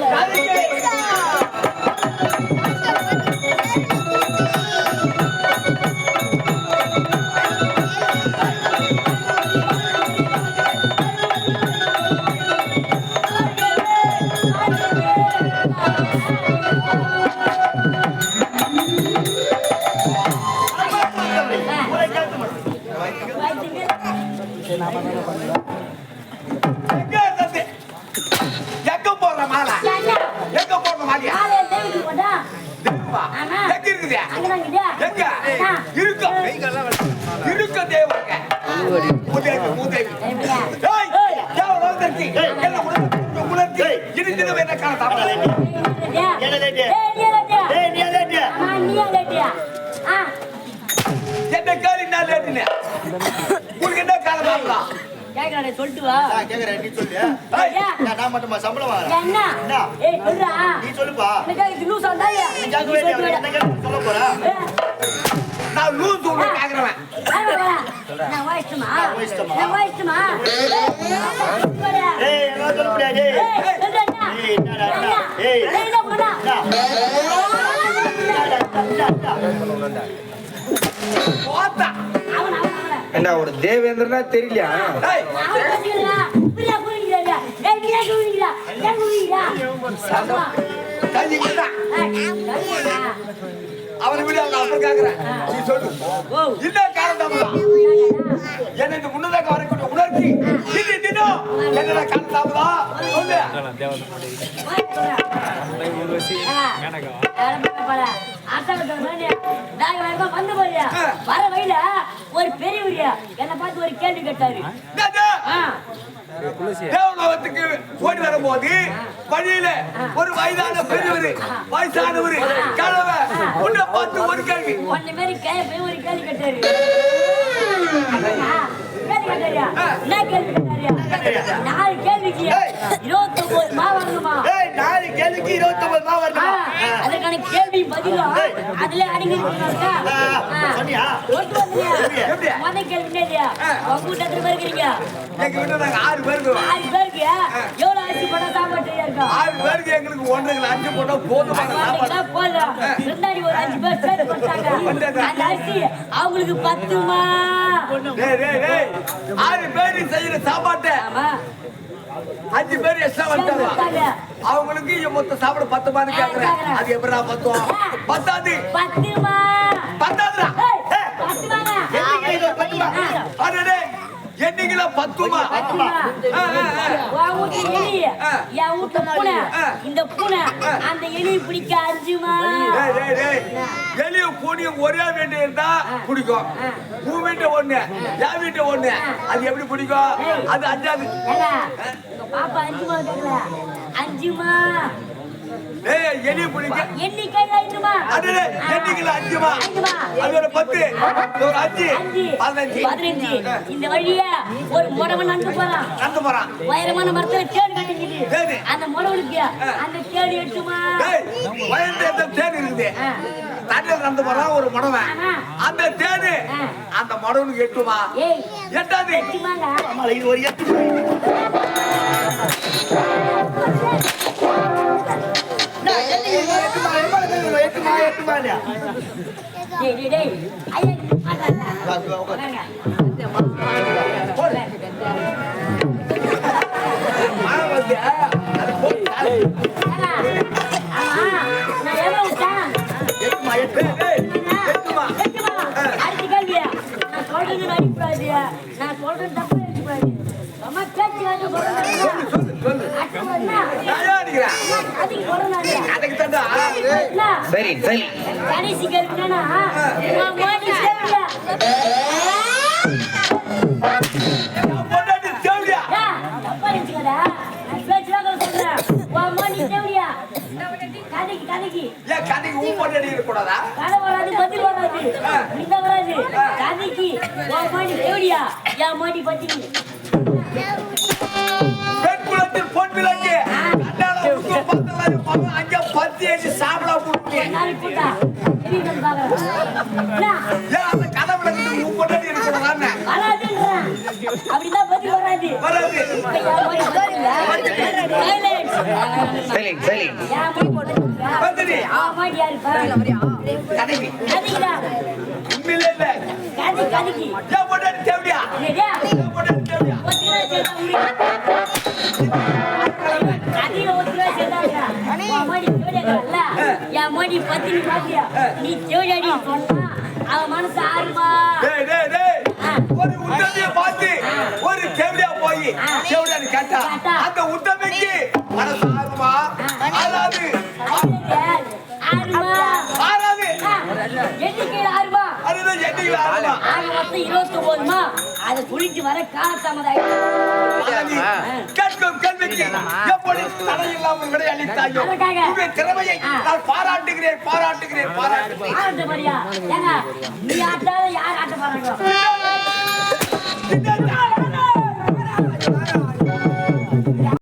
கேட்டு இடிந்திடும் என்ன காரணம்? என்ன கேள்வி நான் லேட்டுன்னு? உங்களுக்கு என்ன காரணம் சொல்லிட்டு வா நான் கேக்குறேன், நீ சொல்லு. ஏய், நான் நான் மட்டுமா சம்பளம் வாங்குறேன்? என்ன என்ன? ஏய் சொல்றா நீ சொல்லுப்பா. எனக்காக இது லூஸ் வந்தாயா நீ கேட்க வேண்டிய என்ன சொல்ல போறா? நான் லூசு உன்னை கேக்குறவன். நான் வாய்ச்சிட்டமா? நான் என்னால சொல்ல முடியாது. ஏய் சொல்றா ஏய், என்னடா, என்ன? ஒரு தேவேந்திரனா தெரியலையா ஏய், அவன் விட அவங்க அப்படி கேக்குறேன். நீ சொல்லு. காரணம்? என்னை இந்த முன்னதாக என்னடா? சொல்லு. வர வழியில ஒரு பெரியவர் என்ன பார்த்து ஒரு கேள்வி கேட்டாரு தேவலோகத்துக்கு ஓடி வரும்போது வழியில ஒரு வயதான பெரியவர் வயசானவர் உன்னை பார்த்து ஒரு கேள்வி. கே- போய் ஒரு கேள்வி கேட்டாரு. கேள்வி கேட்டாரு என்ன கேள்வி கேட்டாரு நாலு கேள்விக்கு இருபத்தி ஒன்பது மா வரணுமா நாலு கேள்விக்கு இருபத்தொன்பது மாவு ஆ, வருதுமா? அதற்கான கேள்வி பதிலும் அதுல அடங்கி இருக்கிறாங்க. ஆ, சொன்னியா? ஒட்டு வந்துறியா? எப்படி? முத கேள்வி என்னது? உங்க வீட்டுல எத்தனை பேர் இருக்கிறீங்க? எங்க வீட்டுல நாங்க ஆறு பேருக்கு ஆறு பேருக்கு எவ்வளவு ஆறு பேருக்கு எங்களுக்கு ஒன்றரை அஞ்சு போட்டா போதும். அவங்களுக்கு பத்துமா. ஆறு செய்யற சாப்பாட்டை அஞ்சு பேர் எக்ஸ்ட்ரா வந்துட்டாங்க. அவங்களுக்கு இங்க மொத்த சாப்பிட பத்துமான்னு கேக்குறேன். அது எப்படா பத்தும்? பத்தாது. பத்தாதுடா. ஏய், என்னைக்குல பத்துமா. இந்த பூனை அந்த எலி பிடிக்க அஞ்சுமா? டேய், டேய், டேய். எலியும் பூனியும் ஒரே வீட்டு இருந்தா பிடிக்கும். உன் வீட்டு ஒண்ணு என் வீட்டு ஒண்ணு. அது எப்படி பிடிக்கும்? அது அஞ்சாது பாப்பா அஞ்சுமா அஞ்சுமா? எலி பிடிக்க. அஞ்சுமா அடடே என்னைக்குல அஞ்சுமா? அது ஒரு பத்து. ஒரு அஞ்சு. பதினஞ்சு. பதினஞ்சு. இந்த வழிய ஒரு முடவன் நடந்து போறான். நடந்து போறான். உயரமான மரத்துல தேடி கட்டிக்குது தேடி. அந்த முடவனுக்கு அந்த தேடி வயல்ல எந்த தேன் இருக்குது. தண்ணியில் நடந்து போறான் ஒரு மடவன். அந்த ஆ. அந்த மடவனுக்கு எட்டுமா? ஏய் எட்டாது. எட்டுமாங்க. இது ஒரு எட்டு. எட்டுமான்னு? டேய் ஐயா மாட்டாங்க பொண்டாட்டி தேவையா ஏய், தப்பா எடுத்துக்காத. நான் பேச்சுவாக்க சொல்றேன். உன் மோடி சேவலியா? கதைக்கு கதைக்கு. ஏன் கதைக்கு ஊ பொண்டாட்டி இருக்கக்கூடாதா? கதை வராது பதில் வராது இந்த கதைக்கு மோடி சேவலியா என் மோடி பத்தினி பெண் குலத்தில் பொன் விளக்கு அங்க பத்தி ஏசி சாப்பிட. அப்படிதான் வராது. வராது. கதைக்குடா. இல்ல. கதை கதைக்கு. தேவடியாக்கறல்ல? என் மோடி பத்தினி பாத்தியா? நீ தேவடியாடி சொன்னா அவன் மனசு ஆறுமா டேய் டேய் டேய் ஒரு உத்தமிய பார்த்து ஒரு கேவடியா போய். கேவடியான்னு கேட்டா. அந்த உத்தமிக்கு மனசு ஆறுமா ஆறாது எண்ணிக்கையில் ஆறுமா அதுதான் எண்ணிக்கல ஆறுமா ஆக மொத்தம் இருபத்தி ஒன்பதுமா அதை சொல்லிட்டு வர காலத்தாமதாயிடும் கேட்கும் கேள்விக்கு எப்படி தடை இல்லாமல் விடை அளித்தாயோ அதற்காக. உங்கள் திறமையை நான் பாராட்டுகிறேன் பாராட்டுகிறேன் பாராட்டுகிறேன் ஆட்ட மாதிரியா ஏங்க நீ ஆட்டாத யார் ஆட்ட போறாங்க